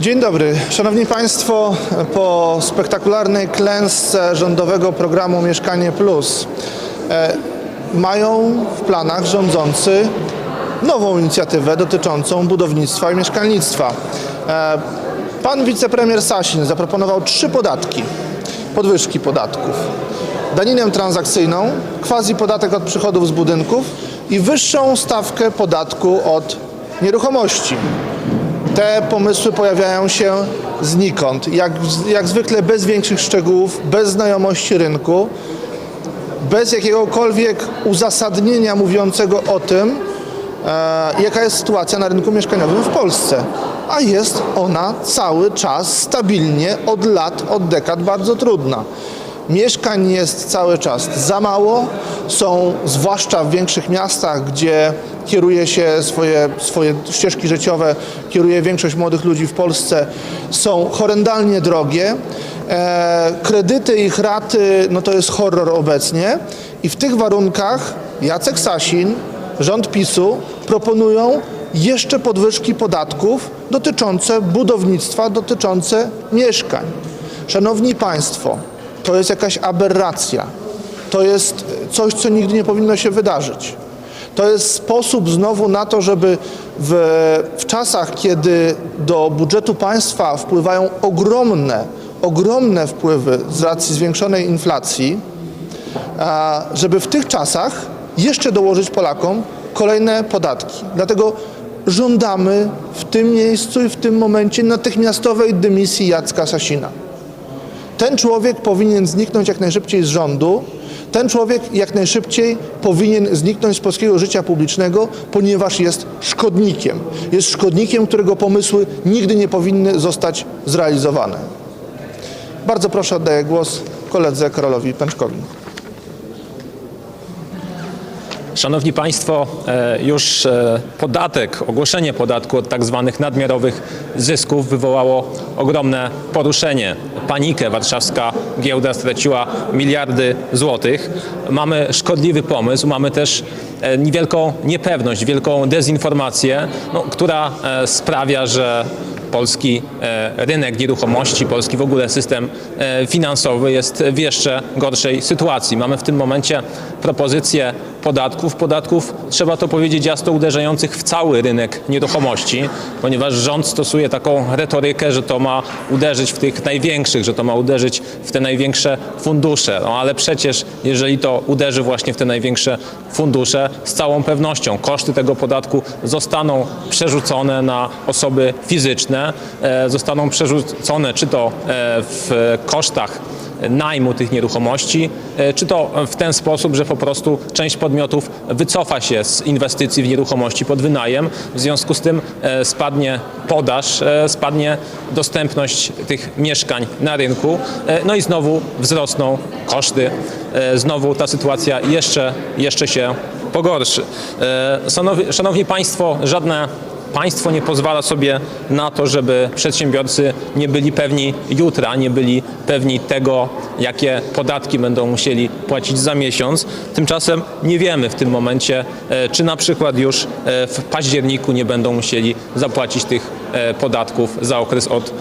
Dzień dobry. Szanowni Państwo, po spektakularnej klęsce rządowego programu Mieszkanie Plus e, mają w planach rządzący nową inicjatywę dotyczącą budownictwa i mieszkalnictwa. E, pan wicepremier Sasin zaproponował trzy podatki, podwyżki podatków. Daninę transakcyjną, quasi podatek od przychodów z budynków i wyższą stawkę podatku od nieruchomości. Te pomysły pojawiają się znikąd, jak, jak zwykle bez większych szczegółów, bez znajomości rynku, bez jakiegokolwiek uzasadnienia mówiącego o tym, e, jaka jest sytuacja na rynku mieszkaniowym w Polsce. A jest ona cały czas stabilnie od lat, od dekad bardzo trudna. Mieszkań jest cały czas za mało. Są, zwłaszcza w większych miastach, gdzie kieruje się swoje, swoje ścieżki życiowe, kieruje większość młodych ludzi w Polsce, są horrendalnie drogie. E, kredyty, ich raty, no to jest horror obecnie. I w tych warunkach Jacek Sasin, rząd PiSu proponują jeszcze podwyżki podatków dotyczące budownictwa, dotyczące mieszkań. Szanowni Państwo, to jest jakaś aberracja. To jest coś, co nigdy nie powinno się wydarzyć. To jest sposób znowu na to, żeby w, w czasach, kiedy do budżetu państwa wpływają ogromne, ogromne wpływy z racji zwiększonej inflacji, żeby w tych czasach jeszcze dołożyć Polakom kolejne podatki. Dlatego żądamy w tym miejscu i w tym momencie natychmiastowej dymisji Jacka Sasina. Ten człowiek powinien zniknąć jak najszybciej z rządu. Ten człowiek jak najszybciej powinien zniknąć z polskiego życia publicznego, ponieważ jest szkodnikiem. Jest szkodnikiem, którego pomysły nigdy nie powinny zostać zrealizowane. Bardzo proszę, oddaję głos koledze Karolowi Pęczkowi. Szanowni Państwo, e, już e, podatek, ogłoszenie podatku od tak zwanych nadmiarowych zysków wywołało ogromne poruszenie, panikę. Warszawska giełda straciła miliardy złotych. Mamy szkodliwy pomysł, mamy też e, niewielką niepewność, wielką dezinformację, no, która sprawia, że polski rynek nieruchomości, polski w ogóle system finansowy jest w jeszcze gorszej sytuacji. Mamy w tym momencie propozycję podatków, podatków trzeba to powiedzieć jasno uderzających w cały rynek nieruchomości, ponieważ rząd stosuje taką retorykę, że to ma uderzyć w tych największych, że to ma uderzyć w te największe fundusze. No ale przecież jeżeli to uderzy właśnie w te największe fundusze, z całą pewnością koszty tego podatku zostaną przerzucone na osoby fizyczne, e, zostaną przerzucone czy to e, w kosztach najmu tych nieruchomości, e, czy to w ten sposób, że po prostu część podmiotów wycofa się z inwestycji w nieruchomości pod wynajem, w związku z tym e, spadnie podaż, e, spadnie dostępność tych mieszkań na rynku, no i znowu wzrosną koszty, znowu ta sytuacja jeszcze, jeszcze się pogorszy. Szanowni, szanowni Państwo, żadne Państwo nie pozwala sobie na to, żeby przedsiębiorcy nie byli pewni jutra, nie byli pewni tego, jakie podatki będą musieli płacić za miesiąc. Tymczasem nie wiemy w tym momencie, e, czy na przykład już e, w październiku nie będą musieli zapłacić tych e, podatków za okres od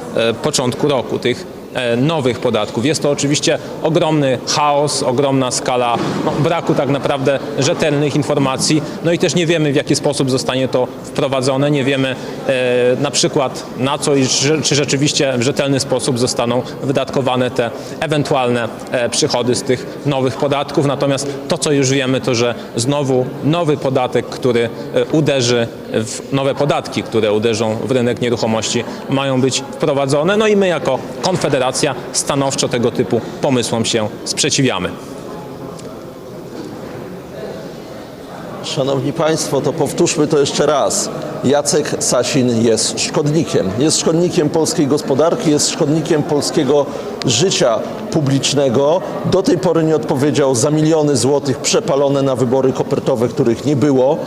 początku roku, tych nowych podatków. Jest to oczywiście ogromny chaos, ogromna skala no, braku tak naprawdę rzetelnych informacji, no i też nie wiemy w jaki sposób zostanie to wprowadzone, nie wiemy e, na przykład na co i czy rzeczywiście w rzetelny sposób zostaną wydatkowane te ewentualne e, przychody z tych nowych podatków. Natomiast to co już wiemy to, że znowu nowy podatek, który e, uderzy nowe podatki, które uderzą w rynek nieruchomości mają być wprowadzone. No i my jako Konfederacja stanowczo tego typu pomysłom się sprzeciwiamy. Szanowni Państwo, to powtórzmy to jeszcze raz. Jacek Sasin jest szkodnikiem. Jest szkodnikiem polskiej gospodarki, jest szkodnikiem polskiego życia publicznego. Do tej pory nie odpowiedział za miliony złotych przepalone na wybory kopertowe, których nie było.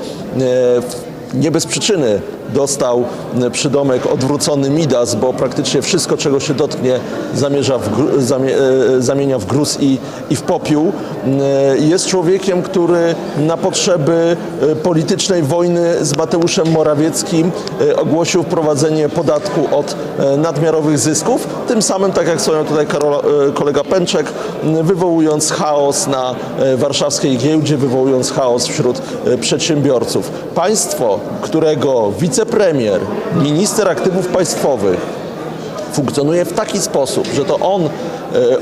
Nie bez przyczyny dostał e, przydomek odwrócony Midas, bo praktycznie wszystko, czego się dotknie, zamierza w, zamie, e, zamienia w gruz i, i w popiół. E, Jest człowiekiem, który na potrzeby e, politycznej wojny z Mateuszem Morawieckim e, ogłosił wprowadzenie podatku od e, nadmiarowych zysków. Tym samym, tak jak wspomniał tutaj e, kolega Pęczek, wywołując chaos na e, warszawskiej giełdzie, wywołując chaos wśród e, przedsiębiorców. Państwo, którego wicepremier, minister aktywów państwowych funkcjonuje w taki sposób, że to on e,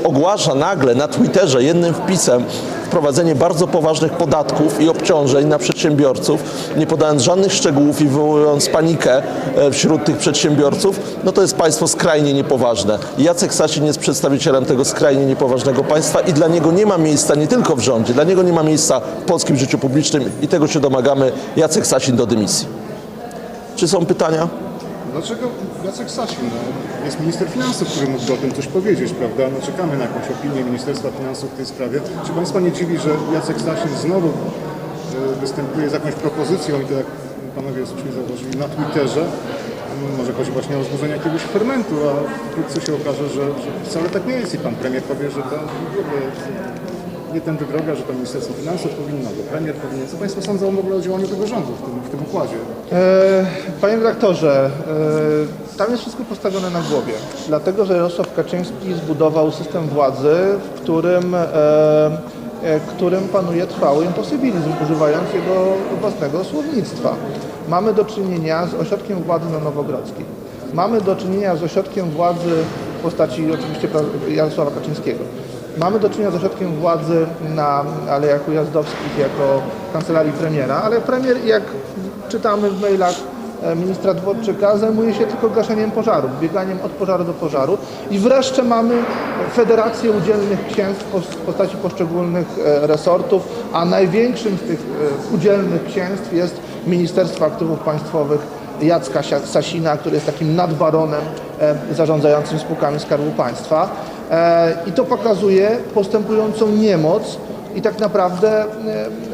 ogłasza nagle na Twitterze jednym wpisem wprowadzenie bardzo poważnych podatków i obciążeń na przedsiębiorców, nie podając żadnych szczegółów i wywołując panikę e, wśród tych przedsiębiorców, no to jest państwo skrajnie niepoważne. Jacek Sasin jest przedstawicielem tego skrajnie niepoważnego państwa i dla niego nie ma miejsca nie tylko w rządzie, dla niego nie ma miejsca w polskim życiu publicznym i tego się domagamy. Jacek Sasin do dymisji. Czy są pytania? Dlaczego Jacek Sasin no, jest minister finansów, który mógłby o tym coś powiedzieć, prawda? No, czekamy na jakąś opinię Ministerstwa Finansów w tej sprawie. Czy Państwa nie dziwi, że Jacek Sasin znowu e, występuje z jakąś propozycją i to jak panowie słusznie zauważyli na Twitterze? Mm, Może chodzi właśnie o wzbudzenie jakiegoś fermentu, a wkrótce się okaże, że, że wcale tak nie jest i pan premier powie, że to nie tędy droga, że to Ministerstwo Finansów powinno, że premier powinien. Co Państwo sądzą w ogóle o działaniu tego rządu w tym, w tym układzie? E, Panie redaktorze, e, tam jest wszystko postawione na głowie, dlatego że Jarosław Kaczyński zbudował system władzy, w którym, e, e, którym panuje trwały imposybilizm, używając jego własnego słownictwa. Mamy do czynienia z ośrodkiem władzy na Nowogrodzkiej. Mamy do czynienia z ośrodkiem władzy w postaci oczywiście Jarosława Kaczyńskiego. Mamy do czynienia z ośrodkiem władzy na Alejach Ujazdowskich jako kancelarii premiera, ale premier, jak czytamy w mailach e, ministra Dworczyka, zajmuje się tylko gaszeniem pożarów, bieganiem od pożaru do pożaru. I wreszcie mamy Federację Udzielnych Księstw w postaci poszczególnych e, resortów, a największym z tych e, udzielnych księstw jest Ministerstwo Aktywów Państwowych Jacka Sasina, który jest takim nadbaronem zarządzającym spółkami Skarbu Państwa. E, I to pokazuje postępującą niemoc i tak naprawdę e,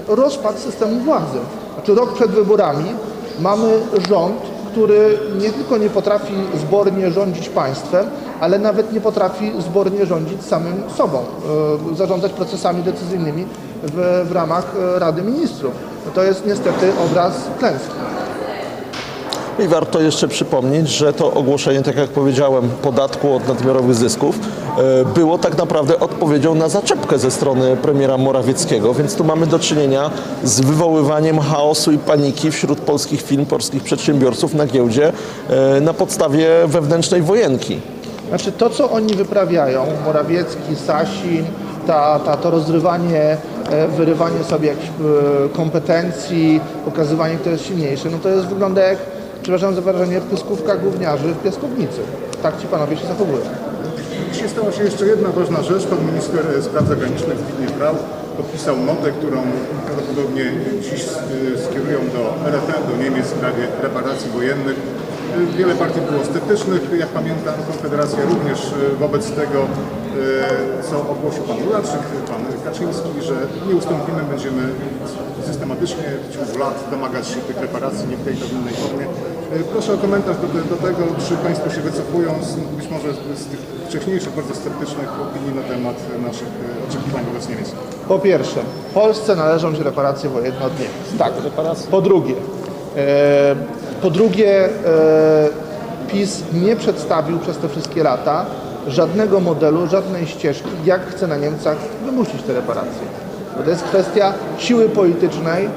rozpad systemu władzy. Znaczy rok przed wyborami mamy rząd, który nie tylko nie potrafi zbornie rządzić państwem, ale nawet nie potrafi zbornie rządzić samym sobą, e, zarządzać procesami decyzyjnymi w, w ramach Rady Ministrów. To jest niestety obraz klęski. I warto jeszcze przypomnieć, że to ogłoszenie, tak jak powiedziałem, podatku od nadmiarowych zysków e, było tak naprawdę odpowiedzią na zaczepkę ze strony premiera Morawieckiego, więc tu mamy do czynienia z wywoływaniem chaosu i paniki wśród polskich firm, polskich przedsiębiorców na giełdzie e, na podstawie wewnętrznej wojenki. Znaczy to, co oni wyprawiają, Morawiecki, Sasin, ta, ta, to rozrywanie, e, wyrywanie sobie jakichś kompetencji, pokazywanie, kto jest silniejszy, no to jest wygląda jak, przepraszam za wyrażenie, pyskówka gówniarzy w piaskownicy. Tak ci panowie się zachowują. Dzisiaj stała się jeszcze jedna ważna rzecz. Pan minister spraw zagranicznych Zbigniew Rau podpisał notę, którą prawdopodobnie dziś y, skierują do RFN, do Niemiec w sprawie reparacji wojennych. Y, Wiele partii było sceptycznych, jak pamiętam, Konfederacja również y, wobec tego, co ogłosił pan Rulaczyk, pan Kaczyński, że nie ustąpimy, będziemy systematycznie w ciągu lat domagać się tych reparacji, nie w tej to innej formie. Y, Proszę o komentarz do, do tego, czy Państwo się wycofują z, być może z, z tych wcześniejszych, bardzo sceptycznych opinii na temat naszych y, oczekiwań wobec Niemiec. Po pierwsze, Polsce należą się reparacje wojenne od Niemiec. Tak. Po drugie, e, po drugie e, PiS nie przedstawił przez te wszystkie lata żadnego modelu, żadnej ścieżki, jak chce na Niemcach wymusić te reparacje. Bo to jest kwestia siły politycznej,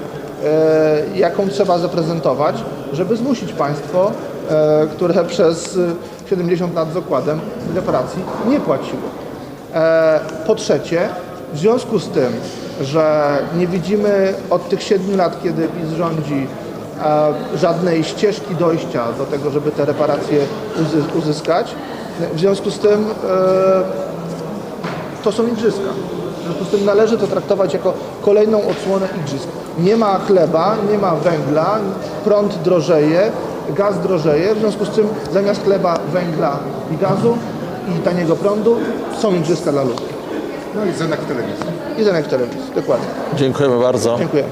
e, jaką trzeba zaprezentować, żeby zmusić państwo, e, które przez e, 70 lat z okładem reparacji nie płaciło. E, Po trzecie, w związku z tym, że nie widzimy od tych siedmiu lat, kiedy PiS rządzi, e, żadnej ścieżki dojścia do tego, żeby te reparacje uzys- uzyskać, w związku z tym e, to są igrzyska. W związku z tym należy to traktować jako kolejną odsłonę igrzysk. Nie ma chleba, nie ma węgla, prąd drożeje, gaz drożeje, w związku z czym zamiast chleba, węgla i gazu i taniego prądu są igrzyska dla ludzi. No i Zenek w telewizji. I zamek w telewizji. Dokładnie. Dziękujemy bardzo. Dziękuję.